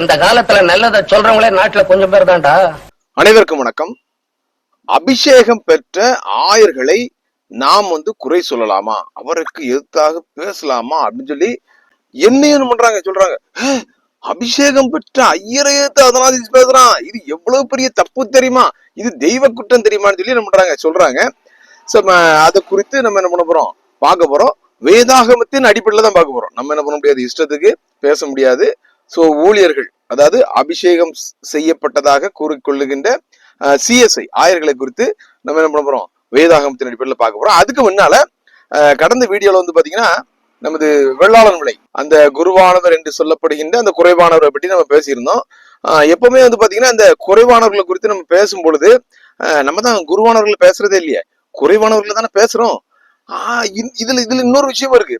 இந்த காலத்துல நல்லதை சொல்றவங்களே நாட்டுல கொஞ்சம் பேர் தான்டா. அனைவருக்கும் வணக்கம். அபிஷேகம் பெற்ற ஆயர்களை நாம் வந்து குறை சொல்லலாமா? அவருக்கு எதிர்த்தாக பேசலாமா? அப்படின்னு சொல்லி என்ன என்ன பண்றாங்க? சொல்றாங்க. அபிஷேகம் பெற்ற ஐயரை அதனால பேசுறான். இது எவ்வளவு பெரிய தப்பு தெரியுமா? இது தெய்வ குற்றம் தெரியுமான்னு சொல்லி என்ன பண்றாங்க? சொல்றாங்க. சோ அதை குறித்து நம்ம என்ன பண்ண போறோம்? பார்க்க போறோம். வேதாகமத்தின் அடிப்படையில தான் பார்க்க போறோம். நம்ம என்ன பண்ண முடியாது? இஷ்டத்துக்கு பேச முடியாது. ஸோ ஊழியர்கள் அதாவது அபிஷேகம் செய்யப்பட்டதாக கூறிக்கொள்ளுகின்ற சிஎஸ்ஐ ஆயர்களை குறித்து நம்ம என்ன பண்ண போறோம்? வேதாகமத்தின் அடிப்படையில் பார்க்க போறோம். அதுக்கு முன்னால கடந்த வீடியோல வந்து பாத்தீங்கன்னா நமது வெள்ளாளன் விலை அந்த குருவானவர் என்று சொல்லப்படுகின்ற அந்த குறைவானவரை பற்றி நம்ம பேசியிருந்தோம். எப்பவுமே வந்து பாத்தீங்கன்னா அந்த குறைவானவர்களை குறித்து நம்ம பேசும் பொழுது நம்ம தான் குருவானவர்கள் பேசுறதே இல்லையே. குறைவானவர்கள் தானே பேசுறோம். ஆஹ் இதுல இதுல இன்னொரு விஷயம் இருக்கு.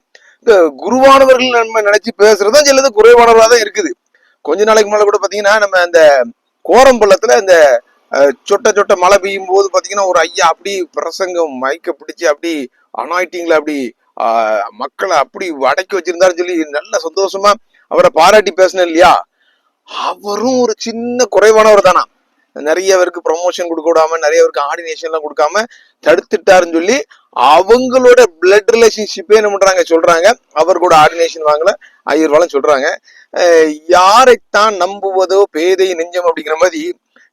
இந்த குருவானவர்கள் நம்ம நினைச்சு பேசுறதும் சிலது குறைவானவர்களா தான் இருக்குது. கொஞ்ச நாளைக்கு முன்னால கூட பாத்தீங்கன்னா நம்ம அந்த கோரம்பள்ளத்துல இந்த சொட்ட சொட்ட மழை பெய்யும் போது பாத்தீங்கன்னா ஒரு ஐயா அப்படி பிரசங்கம் மயக்க பிடிச்சு அப்படி அனாயிட்டிங்ல அப்படி ஆஹ், மக்களை அப்படி அடக்கி வச்சிருந்தாருன்னு சொல்லி நல்ல சந்தோஷமா அவரை பாராட்டி பேசினேன் இல்லையா? அவரும் ஒரு சின்ன குறைவானவர் தானா? நிறைய பேருக்கு ப்ரொமோஷன் கொடுக்க விடாம நிறைய பேருக்கு ஆர்டினேஷன் எல்லாம் கொடுக்காம தடுத்துட்டாருன்னு சொல்லி அவங்களோட பிளட் ரிலேஷன்ஷிப்பே என்ன பண்றாங்க சொல்றாங்க. அவர் கூட ஆர்டினேஷன் வாங்கல ஐயர் சொல்றாங்க. யாரைத்தான் நம்புவதோ பேதை நெஞ்சம் அப்படிங்கிற மாதிரி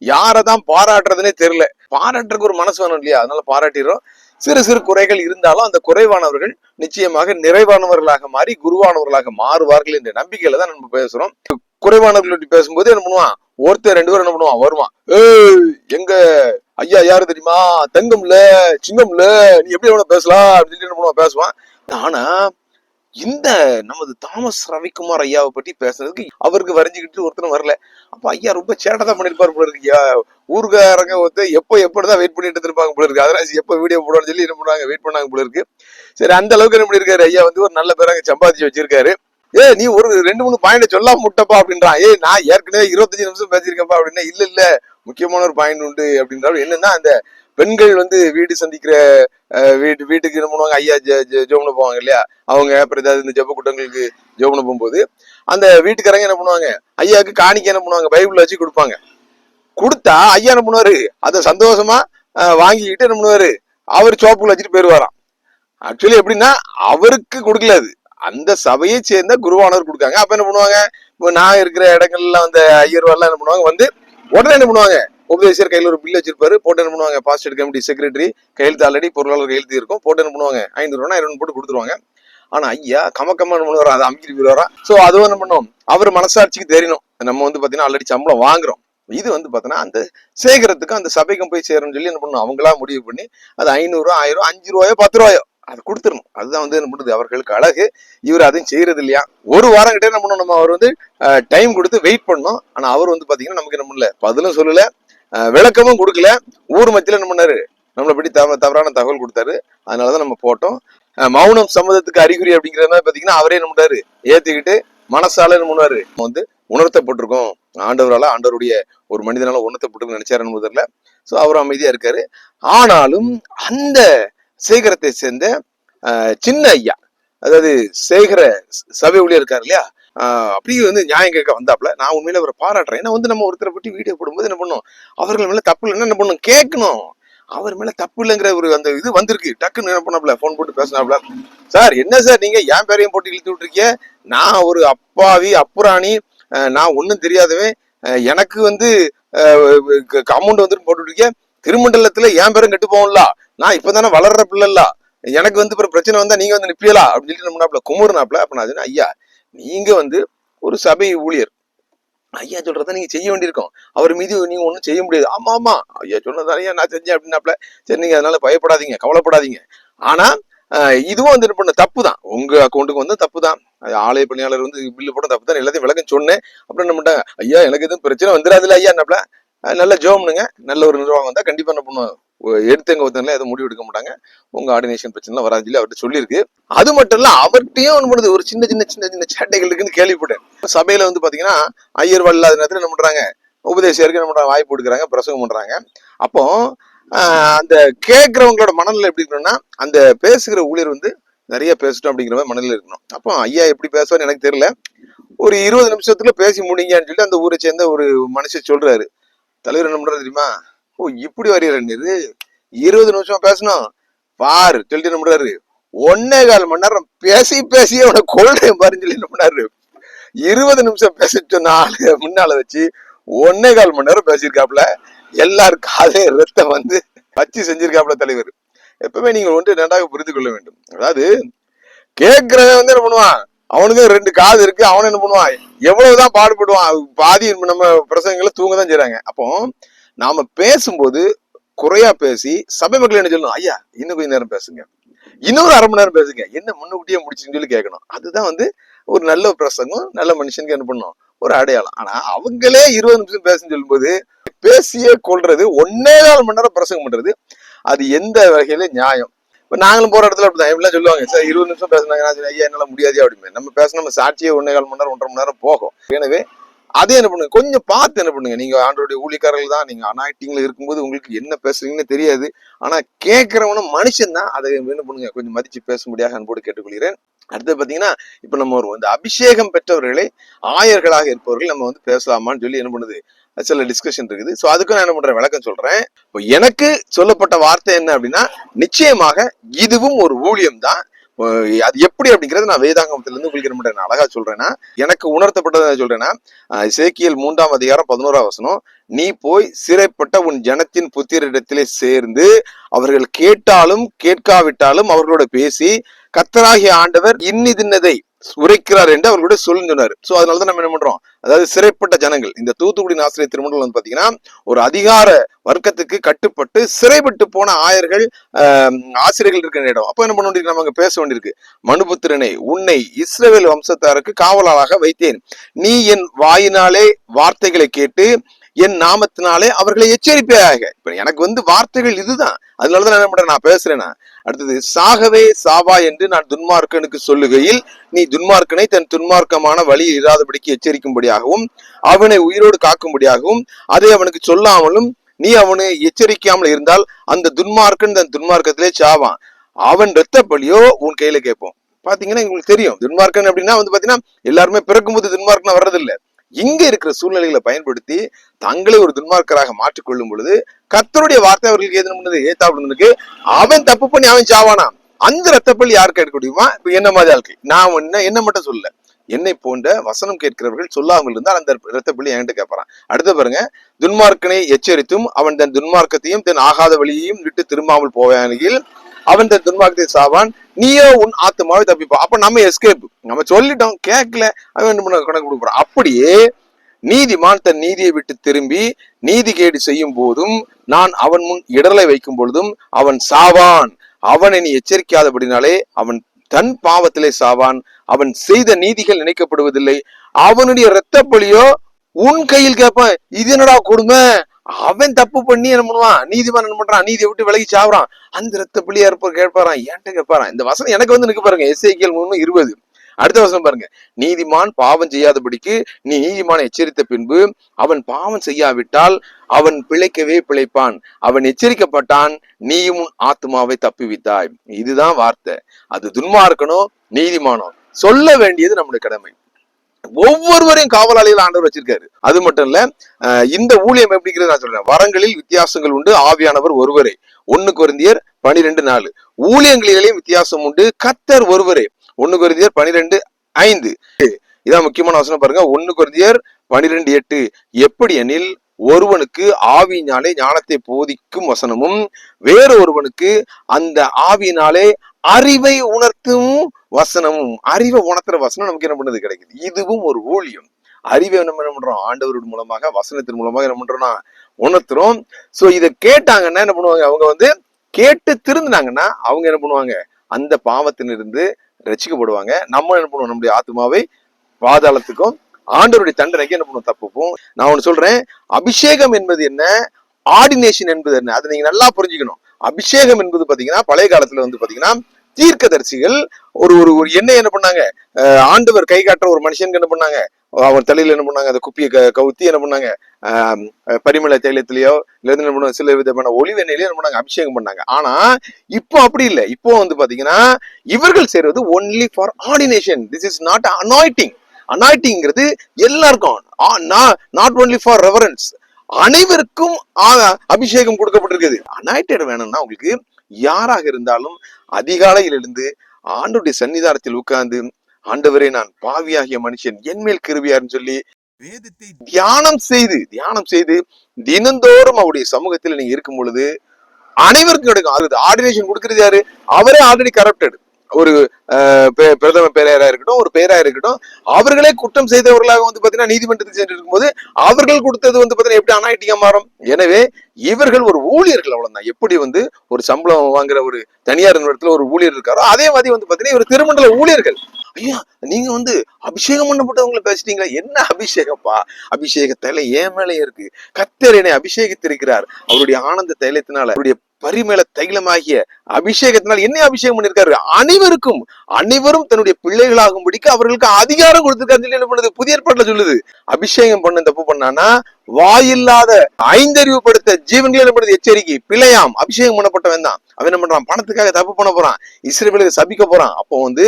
யாரை தான் பாராட்டுறதுனே தெரியல. பாராட்டுறதுக்கு ஒரு மனசு வேணும் இல்லையா? அதனால பாராட்டிடுறோம். சிறு சிறு குறைகள் இருந்தாலும் அந்த குறைவானவர்கள் நிச்சயமாக நிறைவானவர்களாக மாறி குருவானவர்களாக மாறுவார்கள் என்ற நம்பிக்கையில தான் நம்ம பேசுறோம். குறைவானவர்கள் பற்றி பேசும்போது என்ன பண்ணுவான்? ஒருத்தர் ரெண்டு பேரும் என்ன பண்ணுவான்? வருவான். ஏய் எங்க ஐயா யாரு தெரியுமா? தங்கம்ல சிங்கம்ல நீ எப்படி எவ்வளவு பேசலாம்? அப்படின்னு சொல்லி என்ன பண்ணுவான்? பேசுவான். ஆனா இந்த நமது தாமஸ் ரவிக்குமார் ஐயாவை பற்றி பேசுறதுக்கு அவருக்கு வரைஞ்சுக்கிட்டு ஒருத்தரும் வரல. அப்ப ஐயா ரொம்ப சேட்டை தான் பண்ணிருப்பாரு போல இருக்கு ஐயா. ஊருக்காரங்க வந்து எப்போ எப்படிதான் வெயிட் பண்ணிட்டு இருப்பாங்க போல இருக்கு. அதனால எப்போ வீடியோ போடுவான்னு சொல்லி என்ன பண்ணுவாங்க? வெயிட் பண்ணாங்க போல இருக்கு. சரி அந்த அளவுக்கு என்ன பண்ணிருக்காரு? ஐயா வந்து ஒரு நல்ல பேராங்க சம்பாதிச்சு வச்சிருக்காரு. ஏ நீ ஒரு ரெண்டு மூணு பாயிண்ட் சொல்லாம முட்டப்பா அப்படின்றான். ஏய் நான் ஏற்கனவே இருபத்தஞ்சு நிமிஷம் பேசியிருக்கேன்ப்பா அப்படின்னா. இல்ல இல்ல முக்கியமான ஒரு பாயிண்ட் உண்டு அப்படின்றா என்னன்னா அந்த பெண்கள் வந்து வீடு சந்திக்கிற வீட்டு வீட்டுக்கு என்ன பண்ணுவாங்க? ஐயா ஜோபனை போவாங்க இல்லையா? அவங்க அப்புறம் ஏதாவது இந்த ஜெப கூட்டங்களுக்கு ஜோபனை போகும்போது அந்த வீட்டுக்காரங்க என்ன பண்ணுவாங்க? ஐயாவுக்கு காணிக்க என்ன பண்ணுவாங்க? பைபிள்ல வச்சு கொடுப்பாங்க. கொடுத்தா ஐயா என்ன பண்ணுவாரு? அதை சந்தோஷமா வாங்கிக்கிட்டு என்ன பண்ணுவாரு? அவர் சோப்புல வச்சுட்டு போயிடுவாராம் ஆக்சுவலி எப்படின்னா அவருக்கு கொடுக்கல அது. அந்த சபையை சேர்ந்த குருவானவர் கொடுக்காங்க அப்ப என்ன பண்ணுவாங்க? இப்போ நான் இருக்கிற இடங்கள்ல அந்த ஐயர்வாள்லாம் என்ன பண்ணுவாங்க? வந்து உடனே என்ன பண்ணுவாங்க? உபதேசர் கையில் ஒரு பில் வச்சிருப்பாரு. போட்டு என்ன பண்ணுவாங்க? பாஸ்டர் கமிட்டி செக்ரட்டரி கையெழுத்து ஆல்ரெடி பொருளாளர் கையெழுத்து இருக்கும். போட்டு என்ன பண்ணுவாங்க? ஐநூறு ரூபா ஐநூறு போட்டு கொடுத்துருவாங்க. ஆனா ஐயா கமக்கமா என்ன பண்ணுவாரா? அதை அமைக்கிட்டு போயிடுவாரா? சோ அதுவும் என்ன பண்ணும்? அவர் மனசாட்சிக்கு தெரியணும் நம்ம வந்து பாத்தீங்கன்னா ஆல்ரெடி சம்பளம் வாங்குறோம். இது வந்து பாத்தீங்கன்னா அந்த சேகரத்துக்கும் அந்த சபைக்கும் போய் சேரணும்னு சொல்லி என்ன பண்ணணும் அவங்களா முடிவு பண்ணி அது ஐநூறு ஆயிரம் அஞ்சு ரூபாயோ பத்து ரூபாயோ அது கொடுத்துடணும். அதுதான் வந்து என்ன பண்ணுது? அவர்களுக்கு அழகு. இவர் அதையும் செய்யறது இல்லையா? ஒரு வாரம் கிட்டே என்ன பண்ணணும்? நம்ம அவர் வந்து டைம் கொடுத்து வெயிட் பண்ணோம் ஆனால் அவர் வந்து பார்த்தீங்கன்னா நமக்கு என்ன பண்ணல? பதிலும் சொல்லலை. விளக்கமும் கொடுக்கல. ஊர் மத்தியில் என்ன பண்ணாரு? நம்மளை பற்றி தவ தவறான தகவல் கொடுத்தாரு. அதனாலதான் நம்ம போட்டோம். மௌனம் சம்மதத்துக்கு அறிகுறி அப்படிங்கிற மாதிரி பார்த்தீங்கன்னா அவரே என்ன பண்ணாரு ஏற்றுக்கிட்டு மனசால என்ன பண்ணுவாரு? நம்ம வந்து உணர்த்தப்பட்டிருக்கோம். ஆண்டவரால ஆண்டவருடைய ஒரு மனிதனால உணர்த்தப்பட்டிருக்கும் நினைச்சாருன்னு முதல்ல ஸோ அவர் அமைதியாக இருக்காரு. ஆனாலும் அந்த சேகரத்தை சேர்ந்த சின்ன ஐயா. அதாவது சேகர சபை ஊழியர் இருக்காரு இல்லையா? அப்படியே வந்து நியாயம் கேட்க வந்தாப்ல நான் உண்மையில அவரை பாராட்டுறேன். ஏன்னா வந்து நம்ம ஒருத்தரை பற்றி வீடியோ போடும்போது என்ன பண்ணும்? அவர்கள் மேல தப்பு இல்லைன்னா என்ன பண்ணணும் கேட்கணும். அவர் மேல தப்பு இல்லைங்கிற ஒரு அந்த இது வந்திருக்கு. டக்குன்னு என்ன பண்ணாப்ல ஃபோன் போட்டு பேசினாப்ல சார் என்ன சார் நீங்க? என் பேரையும் போட்டு இழுத்து விட்டுருக்கீங்க? நான் ஒரு அப்பாவி அப்புராணி நான் ஒன்றும் தெரியாதவன். எனக்கு வந்து அமௌண்ட் வந்துட்டு போட்டுருக்கேன் திருமண்டலத்துல என் பேரும் கெட்டு போகும்ல. நான் இப்பதானே வளர்ற பிள்ளைல. எனக்கு வந்து இப்போ பிரச்சனை வந்தா நீங்க வந்து நிப்பியலா? அப்படின்னு சொல்லிட்டு நம்மளாப்ல குமுறுனாப்ல அப்ப நான் சொன்னேன், ஐயா நீங்க வந்து ஒரு சபை ஊழியர். ஐயா சொல்றத நீங்க செய்ய வேண்டியிருக்கோம். அவர் மீது நீங்க ஒண்ணும் செய்ய முடியாது. ஆமா ஆமா. ஐயா சொன்னதான் ஐயா நான் செஞ்சேன் அப்படின்னாப்ல சரி நீங்க அதனால பயப்படாதீங்க கவலைப்படாதீங்க. ஆனா இதுவும் வந்து என்ன பண்ண தப்பு தான் உங்க அக்கௌண்ட்டுக்கு வந்து தப்பு தான் ஆலய பணியாளர் வந்து பில்லு போட தப்பு தான் எல்லாத்தையும் விளக்கம் சொன்னேன். அப்புறம் என்ன பண்ணிட்டாங்க? ஐயா எனக்கு எதுவும் பிரச்சனை வந்துடாதுல ஐயா என்னப்பல நல்ல ஜோம்னுங்க நல்ல ஒரு நிர்வாகம் வந்தால் கண்டிப்பாக என்ன பண்ணுவோம். எங்கள் ஒருத்தங்கள எதுவும் முடிவு எடுக்க மாட்டாங்க. உங்க ஆர்டினேஷன் பிரச்சனை வராது சொல்லி அவர்கிட்ட சொல்லியிருக்கு. அது மட்டும் இல்ல அவர்கிட்டயும் ஒன்று பண்ணுது? ஒரு சின்ன சின்ன சின்ன சின்ன சேட்டைகள் இருக்குன்னு கேள்விப்பட்டேன். சபையில வந்து பாத்தீங்கன்னா ஐயர் இல்லாத நேரத்தில் என்ன பண்றாங்க? உபதேசியருக்கு என்ன பண்றாங்க? வாய்ப்பு கொடுக்குறாங்க பிரசங்கம் பண்றாங்க. அப்போ அந்த கேட்குறவங்களோட மனநிலை எப்படி இருக்கணும்னா அந்த பேசுகிற ஊழியர் வந்து நிறைய பேசட்டும் அப்படிங்கிற மாதிரி மனதில் இருக்கணும். அப்போ ஐயா எப்படி பேசுவார்னு எனக்கு தெரியல. ஒரு இருபது நிமிஷத்துல பேசி முடிங்கன்னு சொல்லிட்டு அந்த ஊரை சேர்ந்த ஒரு மனுஷன் சொல்றாரு. தலைவர் என்ன பண்றது தெரியுமா? ஓ இப்படி வரையறது இருபது நிமிஷம் பேசணும். பார் சொல்லிட்டு என்ன பண்றாரு? ஒன்னே கால் மணி நேரம் பேசி பேசி அவனை கொள்றேன் பாருன்னு சொல்லி என்ன பண்ணாரு? இருபது நிமிஷம் பேச சொன்ன ஆளு முன்னால வச்சு ஒன்னே கால் மணி நேரம் பேசியிருக்காப்புல. எல்லாரும் காதே ரத்தம் வந்து வச்சு செஞ்சிருக்காப்புல தலைவர். எப்பவுமே நீங்க ஒன்று நன்றாக புரிந்து கொள்ள வேண்டும். அதாவது கேட்கிறவன் வந்து என்ன பண்ணுவான்? அவனுக்கு ரெண்டு காது இருக்கு அவன் என்ன பண்ணுவான்? எவ்வளவுதான் பாடுபடுவான் பாதி நம்ம பிரசங்களை தூங்க தான் செய்யறாங்க அப்போ நாம பேசும்போது குறையா பேசி சபை மக்கள் என்ன சொல்லணும்? ஐயா இன்னும் கொஞ்ச நேரம் பேசுங்க. இன்னொரு அரை மணி நேரம் பேசுங்க. என்ன முன்னுக்கூட்டியே முடிச்சுன்னு சொல்லி கேட்கணும். அதுதான் வந்து ஒரு நல்ல பிரசங்கம் நல்ல மனுஷனுக்கு என்ன பண்ணும்? ஒரு அடையாளம். ஆனா அவங்களே இருபது நிமிஷம் பேசுன்னு சொல்லும்போது பேசியே கொள்றது ஒன்னே நாலு மணி நேரம் பிரசங்கம் பண்றது அது எந்த வகையில நியாயம்? இப்ப நாங்களும் போற இடத்துல அப்படிதான். எல்லாம் சொல்லுவாங்க சார் இருபது நிமிஷம் பேசினாங்க ஐயா என்னால முடியாது அப்படிமே நம்ம பேச நம்ம சாட்சியே ஒன்றே கால் மணி நேரம் ஒன்றரை மணி நேரம் போகும். எனவே அதே என்ன பண்ணுங்க கொஞ்சம் பார்த்து என்ன பண்ணுங்க. நீங்க ஆண்டோடைய ஊழியக்காரர்கள் தான் நீங்க அனாக்டிங்ல இருக்கும்போது உங்களுக்கு என்ன பேசுறீங்கன்னு தெரியாது. ஆனா கேட்கறவனும் மனுஷன் தான். அதை என்ன பண்ணுங்க கொஞ்சம் மதிச்சு பேசும்படியாக அன்போடு கேட்டுக்கொள்கிறேன். அடுத்து பாத்தீங்கன்னா இப்ப நம்ம ஒரு வந்து அபிஷேகம் பெற்றவர்களை ஆயர்களாக இருப்பவர்கள் நம்ம வந்து பேசலாமான்னு சொல்லி என்ன பண்ணுது சில டிஸ்கஷன் இருக்குது. ஸோ அதுக்கும் நான் என்ன பண்றேன்? விளக்கம் சொல்றேன். இப்போ எனக்கு சொல்லப்பட்ட வார்த்தை என்ன அப்படின்னா நிச்சயமாக இதுவும் ஒரு ஊழியம் தான். அது எப்படி அப்படிங்கறது நான் வேதாங்கமத்துல இருந்து உங்களுக்கு என்ன பண்றேன்? நான் அழகா சொல்றேன்னா எனக்கு உணர்த்தப்பட்டதை சொல்றேன்னா சேக்கியல் இசைக்கியல் மூன்றாம் அதிகாரம் பதினோரா வசனம் நீ போய் சிறைப்பட்ட உன் ஜனத்தின் புத்திரிடத்திலே சேர்ந்து அவர்கள் கேட்டாலும் கேட்காவிட்டாலும் அவர்களோட பேசி கத்தராகிய ஆண்டவர் இன்னிதின்னதை உரைக்கிறார் என்று அவர்களுடைய சொல்லி சொன்னார். சோ அதனாலதான் நம்ம என்ன பண்றோம்? அதாவது சிறைப்பட்ட ஜனங்கள் இந்த தூத்துக்குடி ஆசிரியர் திருமணம் வந்து பாத்தீங்கன்னா ஒரு அதிகார வர்க்கத்துக்கு கட்டுப்பட்டு சிறைப்பட்டு போன ஆயர்கள் ஆஹ், ஆசிரியர்கள் இருக்கிற இடம். அப்ப என்ன பண்ண வேண்டியிருக்கு? நம்ம அங்க பேச வேண்டியிருக்கு. மனுபுத்திரனை உன்னை இஸ்ரேல் வம்சத்தாருக்கு காவலாளாக வைத்தேன். நீ என் வாயினாலே வார்த்தைகளை கேட்டு என் நாமத்தினாலே அவர்களை எச்சரிப்பையாக. இப்ப எனக்கு வந்து வார்த்தைகள் இதுதான். அதனாலதான் நான் என்ன பண்றேன்? நான் பேசுறேன்னா அடுத்தது சாகவே சாவா என்று நான் துன்மார்க்கனுக்கு சொல்லுகையில் நீ துன்மார்க்கனை தன் துன்மார்க்கமான வழியில் இராதபடிக்கு எச்சரிக்கும்படியாகவும் அவனை உயிரோடு காக்கும்படியாகவும் அதை அவனுக்கு சொல்லாமலும் நீ அவனை எச்சரிக்காமல் இருந்தால் அந்த துன்மார்க்கன் தன் துன்மார்க்கத்திலே சாவான். அவன் ரத்த பலியோ உன் கையில கேட்போம். பாத்தீங்கன்னா உங்களுக்கு தெரியும். துன்மார்க்கன் அப்படின்னா வந்து பாத்தீங்கன்னா எல்லாருமே பிறக்கும்போது துன்மார்க்கன் வர்றதில்லை. இங்க இருக்கிற சூழ்நிலைகளை பயன்படுத்தி தங்களை ஒரு துன்மார்க்கராக மாற்றிக்கொள்ளும் பொழுது கத்தருடைய வார்த்தை அவர்களுக்கு எது பண்ணுது ஏத்தாப்புக்கு அவன் தப்பு பண்ணி அவன் சாவானா அந்த ரத்தப்பள்ளி யாருக்கு எடுக்க முடியுமா? இப்ப என்ன மாதிரி ஆளுக்கு நான் என்ன என்ன மட்டும் சொல்லல. என்னை போன்ற வசனம் கேட்கிறவர்கள் சொல்லாமல் இருந்தால் அந்த ரத்தப்பள்ளி என்கிட்ட கேட்பறான் அடுத்து பாருங்க துன்மார்க்கனை எச்சரித்தும் அவன் தன் துன்மார்க்கத்தையும் தன் ஆகாத வழியையும் விட்டு திரும்பாமல் போவானில் அவன் தன் துன்பாகத்தை சாவான். நீயோ உன் ஆத்மாவை தப்பிப்பா. அப்ப நம்ம எஸ்கேப் நம்ம சொல்லிட்டோம் கேட்கல அவன் என்ன பண்ண கணக்கு கொடுக்குறான். அப்படியே நீதிமான் தன் நீதியை விட்டு திரும்பி நீதி கேடு செய்யும் போதும் நான் அவன் முன் இடரலை வைக்கும் பொழுதும் அவன் சாவான். அவனை நீ எச்சரிக்காதபடினாலே அவன் தன் பாவத்திலே சாவான். அவன் செய்த நீதிகள் நினைக்கப்படுவதில்லை. அவனுடைய இரத்த பலியோ உன் கையில் கேட்பான். இது என்னடா கொடுமை? அவன் தப்பு பண்ணி என்ன பண்ணுவான்? நீதிமான் என்ன பண்றான்? நீதியை விட்டு விலகி சாவுறான். அந்த ரத்த பிள்ளையா இருப்பார் கேட்பாரான் ஏன்ட்ட கேட்பாரான் இந்த வசனம் எனக்கு வந்து நிக்க பாருங்க. எஸ்ஐக்கியல் மூணு இருபது. அடுத்த வசனம் பாருங்க. நீதிமான் பாவம் செய்யாதபடிக்கு நீ நீதிமான எச்சரித்த பின்பு அவன் பாவம் செய்யாவிட்டால் அவன் பிழைக்கவே பிழைப்பான். அவன் எச்சரிக்கப்பட்டான். நீயும் உன் ஆத்மாவை தப்பிவித்தாய். இதுதான் வார்த்தை. அது துன்மார்க்கனோ நீதிமானோ? சொல்ல வேண்டியது நம்முடைய கடமை. ஒவ்வொருவரையும் காவலாளிகள் ஆண்டவர் வச்சிருக்காரு. அது மட்டும் இல்ல இந்த ஊழியம் எப்படிங்கிறது நான் சொல்றேன். வரங்களில் வித்தியாசங்கள் உண்டு ஆவியானவர் ஒருவரே. ஒன்னு குருந்தியர் பனிரெண்டு நாலு. ஊழியங்களிலேயும் வித்தியாசம் உண்டு கத்தர் ஒருவரே. ஒன்னு குருந்தியர் பனிரெண்டு ஐந்து. இதான் முக்கியமான வசனம் பாருங்க. ஒன்னு குருந்தியர் பனிரெண்டு எட்டு. எப்படி எனில் ஒருவனுக்கு ஆவியினாலே ஞானத்தை போதிக்கும் வசனமும் வேற ஒருவனுக்கு அந்த ஆவியினாலே அறிவை உணர்த்தும் வசனமும் அறிவை உணர்த்துற வசனம் நமக்கு என்ன பண்ணுது? கிடைக்குது. இதுவும் ஒரு ஊழியம். அறிவை நம்ம என்ன பண்றோம்? ஆண்டவரோட மூலமாக வசனத்தின் மூலமாக என்ன பண்றோம்னா உணர்த்துறோம். சோ இதை கேட்டாங்கன்னா என்ன பண்ணுவாங்க? அவங்க வந்து கேட்டு திருந்தினாங்கன்னா அவங்க என்ன பண்ணுவாங்க? அந்த பாவத்திலிருந்து ரசிக்கப்படுவாங்க நம்ம என்ன பண்ணுவோம்? நம்முடைய ஆத்மாவை பாதாளத்துக்கும் ஆண்டவருடைய தண்டனைக்கு என்ன பண்ணுவோம்? தப்புப்போம். நான் ஒன்று சொல்றேன். அபிஷேகம் என்பது என்ன? ஆர்டினேஷன் என்பது என்ன? அதை நீங்க நல்லா புரிஞ்சுக்கணும். அபிஷேகம் என்பது பாத்தீங்கன்னா பழைய காலத்துல வந்து பாத்தீங்கன்னா தீர்க்கதரிசிகள் ஒரு ஒரு ஒரு எண்ணெய் என்ன பண்ணாங்க? ஆண்டவர் கை காட்டுற ஒரு மனுஷனுக்கு என்ன பண்ணாங்க? அவன் தலையில என்ன பண்ணாங்க? அந்த குப்பியை க- கவுத்தி என்ன பண்ணாங்க? பரிமள தைலத்திலேயோ என்ன பண்ணுவாங்க சில விதமான ஒளிவு என்ன பண்ணாங்க? அபிஷேகம் பண்ணாங்க. ஆனா இப்போ அப்படி இல்லை. இப்போ வந்து பாத்தீங்கன்னா இவர்கள் செய்யறது only for ordination this is not anointing அனாய்டிங்கிறது எல்லாருக்கும். நாட் ஒன்லி ஃபார் ரெவரன்ஸ் அனைவருக்கும் அபிஷேகம் கொடுக்கப்பட்டிருக்குது. அனாய்டட் வேணும்னா உங்களுக்கு யாராக இருந்தாலும் அதிகாலையில் எழுந்து ஆண்டுடைய சன்னிதானத்தில் உட்கார்ந்து ஆண்டவரே நான் பாவியாகிய மனுஷன் என்மேல் கிருபியார்னு சொல்லி வேதத்தை தியானம் செய்து தியானம் செய்து தினந்தோறும் அவருடைய சமூகத்தில் நீங்க இருக்கும் பொழுது அனைவருக்கும் கிடைக்கும் ஆர்டினேஷன் கொடுக்கறது யாரு? அவரே ஆல்ரெடி கரப்டட் ஒரு பிரதம பேரையரா இருக்கட்டும் ஒரு பேரா இருக்கட்டும் அவர்களே குற்றம் செய்தவர்களாக வந்து பாத்தீங்கன்னா நீதிமன்றத்துக்கு சென்று இருக்கும்போது அவர்கள் கொடுத்தது வந்து பாத்தீங்கன்னா எப்படி அனாயிட்டிங்கா மாறும்? எனவே இவர்கள் ஒரு ஊழியர்கள் அவ்வளவுதான். எப்படி வந்து ஒரு சம்பளம் வாங்குற ஒரு தனியார் நிறுவனத்துல ஒரு ஊழியர் இருக்காரோ அதே மாதிரி வந்து பாத்தீங்கன்னா இவர் திருமண்டல ஊழியர்கள். ஐயா நீங்க வந்து அபிஷேகம் பண்ணப்பட்டவங்களை பேசிட்டீங்களா? என்ன அபிஷேகப்பா? அபிஷேக தைலம் ஏன் மேலே இருக்கு? கத்தர் என்னை அபிஷேகித்திருக்கிறார். அவருடைய ஆனந்த தைலத்தினால அவருடைய பரிமேல தைலமாகிய அபிஷேகத்தினால் என்ன அபிஷேகம் பண்ணிருக்காரு? அனைவருக்கும் அனைவரும் தன்னுடைய பிள்ளைகளாகும்படிக்கு அவர்களுக்கு அதிகாரம் கொடுத்திருக்காரு சொல்லி என்ன பண்ணுது? புதிய ஏற்பாட்டுல சொல்லுது. அபிஷேகம் பண்ண தப்பு பண்ணானா வாயில்லாத ஐந்தறிவுப்படுத்த ஜீவன்கள் என்ன பண்ணுது? எச்சரிக்கை பிழையாம். அபிஷேகம் பண்ணப்பட்டவன் தான். அவன் என்ன பண்றான்? பணத்துக்காக தப்பு பண்ண போறான். இஸ்ரேலுக்கு சபிக்க போறான். அப்போ வந்து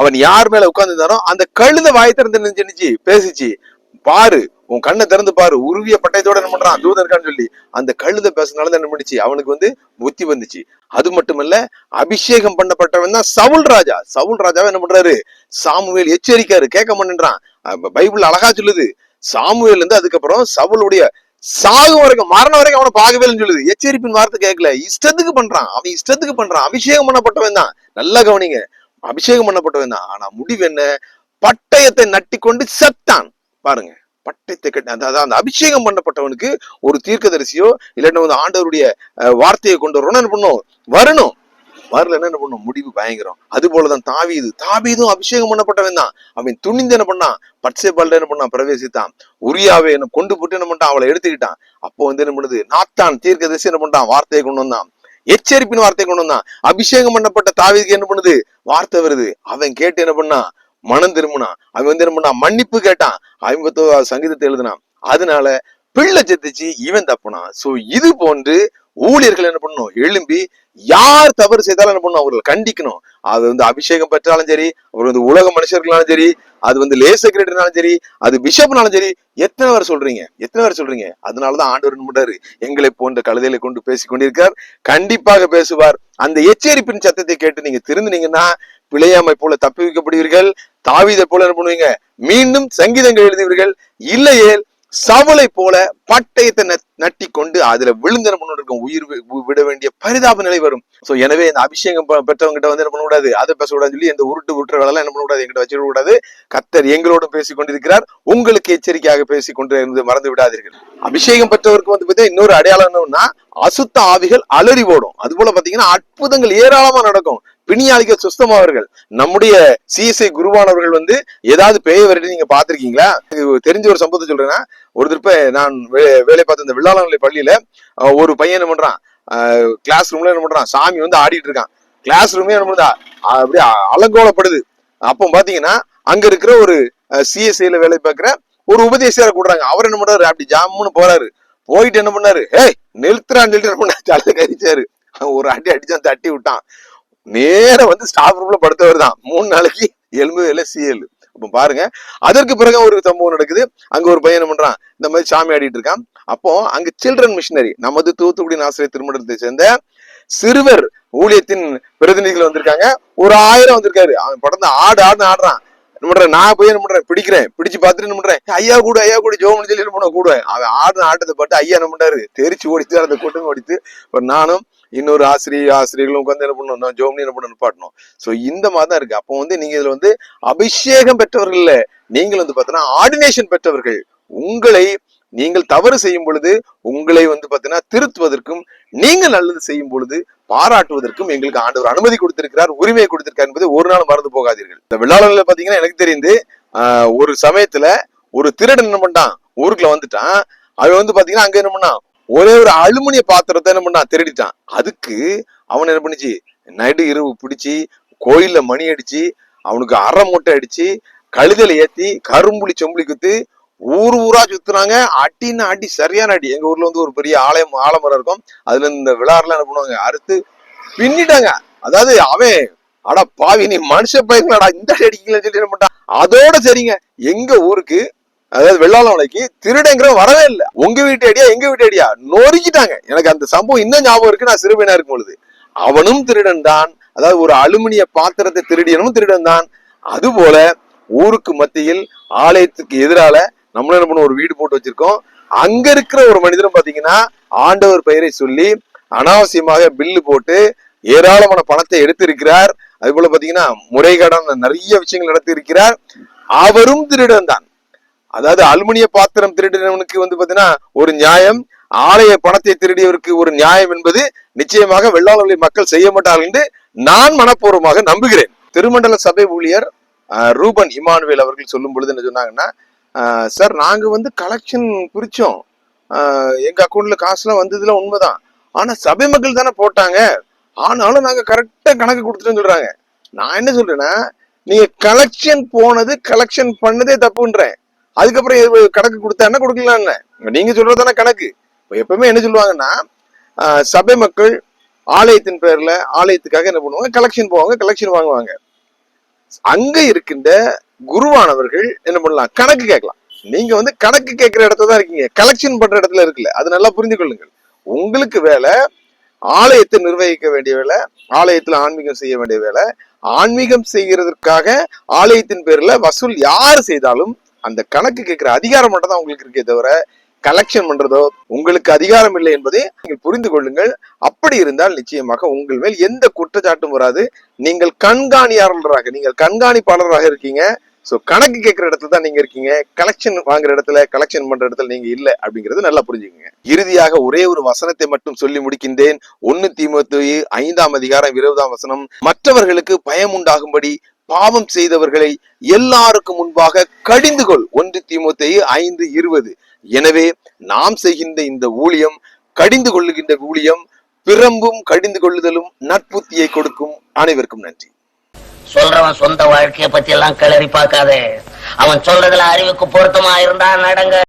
அவன் யார் மேல உட்கார்ந்துருந்தானோ அந்த கழுத வாய் திறந்து நினைச்சு பேசிச்சு. பாரு உன் கண்ணை திறந்து பாரு உருவிய பட்டயத்தோட என்ன பண்றான்? தூதன் இருக்கான்னு சொல்லி அந்த கழுத பேசுனால என்ன பண்ணுச்சு? அவனுக்கு வந்து புத்தி வந்துச்சு. அது மட்டுமல்ல அபிஷேகம் பண்ணப்பட்டவன் தான் சவுல் ராஜா. சவுல் ராஜாவை என்ன பண்றாரு? சாமுவேல் எச்சரிக்காரு கேட்க மாட்டேன்றான். பைபிள் அழகா சொல்லுது. சாமுவேல் இருந்து அதுக்கப்புறம் சவுளுடைய சாகு வரைக்கும் மரணம் வரைக்கும் அவனை பார்க்கவே இல்லைன்னு சொல்லுது. எச்சரிப்பின் வார்த்தை கேட்கல. இஷ்டத்துக்கு பண்றான். அவன் இஷ்டத்துக்கு பண்றான். அபிஷேகம் பண்ணப்பட்டவன் தான். நல்லா கவனிங்க. அபிஷேகம் பண்ணப்பட்டவன் தான். ஆனா முடிவு என்ன? பட்டயத்தை நட்டி கொண்டு செத்தான். பாருங்க பட்டயத்தை கட்டி அந்த அந்த அபிஷேகம் பண்ணப்பட்டவனுக்கு ஒரு தீர்க்கதரிசியோ இல்லைன்னா வந்து ஆண்டவருடைய வார்த்தையை கொண்டு வரணும் என்ன பண்ணும்? வரணும். வரல என்ன பண்ணும்? முடிவு பயங்கரம். அது போலதான் தாவீது. தாவீதும் அபிஷேகம் பண்ணப்பட்டவன் தான். அவன் துணிந்து என்ன பண்ணான்? பட்சேபால்ல என்ன பண்ணான்? பிரவேசித்தான். உரியாவை என்ன கொண்டு போட்டு என்ன பண்ணிட்டான்? அவளை எடுத்துக்கிட்டான். அப்போ வந்து என்ன பண்ணுது? நாத்தான் தீர்க்கதரிசி என்ன பண்ணான் வார்த்தையை கொண்டு வந்தான். எச்சரிப்பின் வார்த்தையை கொண்டு வந்தான். அபிஷேகம் பண்ணப்பட்ட தாவீதுக்கு என்ன பண்ணுது? வார்த்தை வருது. அவன் கேட்டு என்ன பண்ணான்? மனம் திரும்பினான் அவன் வந்து என்ன பண்ணான் மன்னிப்பு கேட்டான். அவங்க சங்கீதத்தை எழுதினான் அதனால பிள்ளை செத்துச்சு இவன் தப்புனான் சோ இது போன்று ஊழியர்கள் என்ன பண்ணணும்? எழும்பி யார் தவறு செய்தாலும் என்ன பண்ணணும்? அவர்களை கண்டிக்கணும். அது வந்து அபிஷேகம் பெற்றாலும் சரி அவர் வந்து உலக மனுஷர்களாலும் சரி அது வந்து லேச கிரேட்டர்னாலும் சரி அது பிஷப்னாலும் சரி எத்தனை பேர் சொல்றீங்க? எத்தனை பேர் சொல்றீங்க? அதனாலதான் ஆண்டவர் என்ன பண்றாரு? எங்களை போன்ற கழுதைகளை கொண்டு பேசிக் கொண்டிருக்கார் கண்டிப்பாக பேசுவார். அந்த எச்சரிப்பின் சத்தத்தை கேட்டு நீங்க திருந்தினீங்கன்னா பிழையாமை போல தப்பி வைக்கப்படுவீர்கள் தாவீதை போல என்ன பண்ணுவீங்க? மீண்டும் சங்கீதங்கள் எழுதுவீர்கள். இல்லையேல் சவலை போல பட்டயத்தை ந- நட்டி கொண்டு அதுல விழுந்தன இருக்கும் உயிர் வி- விட வேண்டிய பரிதாப நிலை வரும். சோ எனவே இந்த அபிஷேகம் பெற்றவங்க கிட்ட வந்து என்ன பண்ணக்கூடாது? அதை பேசக்கூடாதுன்னு சொல்லி இந்த உருட்டு உருட்டுற வேலை எல்லாம் என்ன பண்ணக்கூடாது? எங்கிட்ட வச்சிட கூடாது கத்தர் எங்களோடும் பேசிக் கொண்டிருக்கிறார் உங்களுக்கு எச்சரிக்கையாக பேசிக் கொண்டு இருந்து மறந்து விடாதீர்கள். அபிஷேகம் பெற்றவருக்கு வந்து பார்த்தீங்கன்னா இன்னொரு அடையாளம் என்னன்னா அசுத்த ஆவிகள் அலறி ஓடும். அது போல பாத்தீங்கன்னா அற்புதங்கள் ஏராளமா நடக்கும். பிணியாளிகள் சுஸ்தமாவர்கள் நம்முடைய சிஎஸ்ஐ குருவானவர்கள் வந்து ஏதாவது பேய வரட்டு நீங்க பாத்திருக்கீங்களா தெரிஞ்ச ஒரு சம்பவத்தை சொல்றேன்னா ஒரு திருப்ப நான் வே- வேலை பார்த்த இந்த வில்லாளநிலை பள்ளியில ஒரு பையன் என்ன பண்றான்? கிளாஸ் ரூம்ல என்ன பண்றான்? சாமி வந்து ஆடிட்டு இருக்கான். கிளாஸ் ரூமே என்ன பண்ணுதா அப்படியே அலங்கோலப்படுது. அப்போ பாத்தீங்கன்னா அங்க இருக்கிற ஒரு சிஎஸ்ஐல வேலை பார்க்கிற ஒரு உபதேசியாரை கூடுறாங்க அவர் என்ன பண்றாரு? அப்படி ஜாமுன்னு போறாரு. போயிட்டு என்ன பண்ணாரு? ஏய் நிறுத்துறான்னு சொல்லிட்டு என்ன பண்ணாரு? தலை கரிச்சாரு ஒரு அடி அடிச்சான் தட்டி விட்டான். நேர வந்து ஸ்டாஃப் ரூம்ல படுத்தவர் தான். மூணு நாளைக்கு எலும்பு இல்லை சிஎல் அப்போ பாருங்க. அதற்கு பிறகு ஒரு சம்பவம் நடக்குது. அங்க ஒரு பையன் பண்றான்? இந்த மாதிரி சாமி ஆடிட்டு இருக்கான். அப்போ அங்க சில்ட்ரன் மிஷினரி நமது தூத்துக்குடி ஆசிரியர் திருமணத்தை சேர்ந்த சிறுவர் ஊழியத்தின் பிரதிநிதிகள் வந்திருக்காங்க. ஒரு ஆயிரம் வந்திருக்காரு. அவன் படந்து ஆடு ஆடுன்னு ஆடுறான். என்ன பண்றேன் நான் போய் என்ன பண்றேன்? பிடிக்கிறேன். பிடிச்சு பார்த்துட்டு என்ன பண்றேன்? ஐயா கூட ஐயா கூட ஜோமன் சொல்லி என்ன பண்ண கூடுவேன். அவன் ஆடுன ஆட்டத்தை பார்த்து ஐயா என்ன பண்றாரு? தெரிச்சு ஓடித்து அந்த கூட்டம் ஓடித்து இப்ப நானும் இன்னொரு ஆசிரியர் ஆசிரியர்களும் உட்காந்து என்ன பண்ணணும்? ஜோம்னி என்ன பண்ண நிப்பாட்டணும் சோ இந்த மாதிரி தான் இருக்கு. அப்போ வந்து நீங்க இதுல வந்து அபிஷேகம் பெற்றவர்கள் இல்ல. நீங்கள் வந்து பாத்தீங்கன்னா ஆர்டினேஷன் பெற்றவர்கள். உங்களை நீங்கள் தவறு செய்யும் பொழுது உங்களை வந்து பாத்தீங்கன்னா திருத்துவதற்கும் நீங்கள் நல்லது செய்யும் பொழுது பாராட்டுவதற்கும் எங்களுக்கு ஆண்டவர் அனுமதி கொடுத்திருக்கிறார் உரிமையை கொடுத்திருக்கார் என்பதை ஒரு நாள் மறந்து போகாதீர்கள். இந்த விழாவில் பாத்தீங்கன்னா எனக்கு தெரிந்து ஒரு சமயத்துல ஒரு திருடன் என்ன பண்ணான் ஊருக்குள்ள வந்துட்டான். அவன் வந்து பாத்தீங்கன்னா அங்க என்ன பண்ணான்? ஒரே ஒரு அலுமினிய பாத்திரத்தை என்ன பண்ணான்? திருடிட்டான். அதுக்கு அவன் என்ன பண்ணுச்சு? நடு இரவு பிடிச்சி கோயில்ல மணி அடிச்சு அவனுக்கு அரை மூட்டை அடிச்சு கழுதலை ஏத்தி கரும்புலி செம்புலி குத்து ஊர் ஊரா சுத்துறாங்க அடின்னு அடி சரியான அடி. எங்க ஊர்ல வந்து ஒரு பெரிய ஆலயம் ஆலமரம் இருக்கும். அதுல இந்த விழாரெல்லாம் என்ன பண்ணுவாங்க? அறுத்து பின்னிட்டாங்க. அதாவது அவன் அட பாவி நீ மனுஷ பயங்களாடா இந்த அடி அடிக்கலன்னு சொல்லி என்ன பண்ணிட்டான்? அதோட சரிங்க. எங்க ஊருக்கு அதாவது வெள்ளாளமலைக்கு திருடங்கிற வரவே இல்லை. உங்க வீட்டு அடியா எங்க வீட்டு அடியா நொறுக்கிட்டாங்க. எனக்கு அந்த சம்பவம் இன்னும் ஞாபகம் இருக்கு நான் சிறுவனா இருக்கும் பொழுது. அவனும் திருடன் தான். அதாவது ஒரு அலுமினிய பாத்திரத்தை திருடியனும் திருடன் தான். அதுபோல ஊருக்கு மத்தியில் ஆலயத்துக்கு எதிரால நம்மளும் என்ன பண்ணுவோம் ஒரு வீடு போட்டு வச்சிருக்கோம். அங்க இருக்கிற ஒரு மனிதரும் பாத்தீங்கன்னா ஆண்டவர் பெயரை சொல்லி அனாவசியமாக பில்லு போட்டு ஏராளமான பணத்தை எடுத்திருக்கிறார். அது போல பாத்தீங்கன்னா முறைகேடான நிறைய விஷயங்கள் நடத்தி இருக்கிறார் அவரும் திருடன் தான். அதாவது அலுமினிய பாத்திரம் திருடினவனுக்கு வந்து பாத்தீங்கன்னா ஒரு நியாயம் ஆலய பணத்தை திருடியவருக்கு ஒரு நியாயம் என்பது நிச்சயமாக வெள்ளாளர்களை மக்கள் செய்ய மாட்டார்கள் என்று நான் மனப்பூர்வமாக நம்புகிறேன். திருமண்டல சபை ஊழியர் ரூபன் இமானுவேல் அவர்கள் சொல்லும் பொழுது என்ன சொன்னாங்கன்னா சார் நாங்க வந்து கலெக்ஷன் பிரிச்சோம். எங்க அக்கௌண்ட்ல காசுலாம் வந்ததுல உண்மைதான். ஆனா சபை மக்கள் தானே போட்டாங்க. ஆனாலும் நாங்க கரெக்டா கணக்கு கொடுத்துட்டோம்னு சொல்றாங்க. நான் என்ன சொல்றேன்னா நீங்க கலெக்ஷன் போனது கலெக்ஷன் பண்ணதே தப்புன்றேன். அதுக்கப்புறம் கணக்கு கொடுத்தா என்ன கொடுக்கலாம் என்ன நீங்க சொல்றதுதானே கணக்கு. இப்ப எப்பவுமே என்ன சொல்லுவாங்கன்னா சபை மக்கள் ஆலயத்தின் பேர்ல ஆலயத்துக்காக என்ன பண்ணுவாங்க? கலெக்ஷன் போவாங்க கலெக்ஷன் வாங்குவாங்க. அங்க இருக்கின்ற குருவானவர்கள் என்ன பண்ணலாம்? கணக்கு கேட்கலாம். நீங்க வந்து கணக்கு கேட்கிற இடத்துல தான் இருக்கீங்க. கலெக்ஷன் பண்ற இடத்துல இருக்குல்ல. அது நல்லா புரிந்து கொள்ளுங்கள். உங்களுக்கு வேலை ஆலயத்தை நிர்வகிக்க வேண்டிய வேலை ஆலயத்துல ஆன்மீகம் செய்ய வேண்டிய வேலை. ஆன்மீகம் செய்கிறதற்காக ஆலயத்தின் பேர்ல வசூல் யார் செய்தாலும் அந்த கணக்கு கேட்கிற அதிகாரம் மட்டும் தான் உங்களுக்கு இருக்கே தவிர கலெக்ஷன் பண்றதோ உங்களுக்கு அதிகாரம் இல்லை என்பதை நீங்கள் புரிந்து கொள்ளுங்கள். அப்படி இருந்தால் நிச்சயமாக உங்கள் மேல் எந்த குற்றச்சாட்டும் வராது. நீங்கள் கண்காணியாளராக நீங்கள் கண்காணிப்பாளராக இருக்கீங்க. சோ கணக்கு கேட்கிற இடத்துல தான் நீங்க இருக்கீங்க. கலெக்ஷன் வாங்குற இடத்துல கலெக்ஷன் பண்ற இடத்துல நீங்க இல்ல அப்படிங்கறது நல்லா புரிஞ்சுக்கங்க. இறுதியாக ஒரே ஒரு வசனத்தை மட்டும் சொல்லி முடிக்கின்றேன். ஒன்னு தீமோத்தேயு ஐந்தாம் அதிகாரம் இருபதாம் வசனம். மற்றவர்களுக்கு பயம் உண்டாகும்படி பாவம் செய்தவர்களை எல்லாருக்கும் முன்பாக கடிந்து கொள். ஒன்று தீமோத்தேயு ஐந்து இருபது. எனவே நாம் செய்கின்ற இந்த ஊழியம் கடிந்து கொள்ளுகின்ற ஊழியம் பிறம்பும் கடிந்து கொள்ளுதலும் நட்புத்தியை கொடுக்கும் அனைவருக்கும் நன்றி. சொல்றவன் சொந்த வாழ்க்கையை பத்தி எல்லாம் கிளறி பார்க்காதே. அவன் சொல்றதுல அறிவுக்கு பொருத்தமா இருந்தா நடங்க.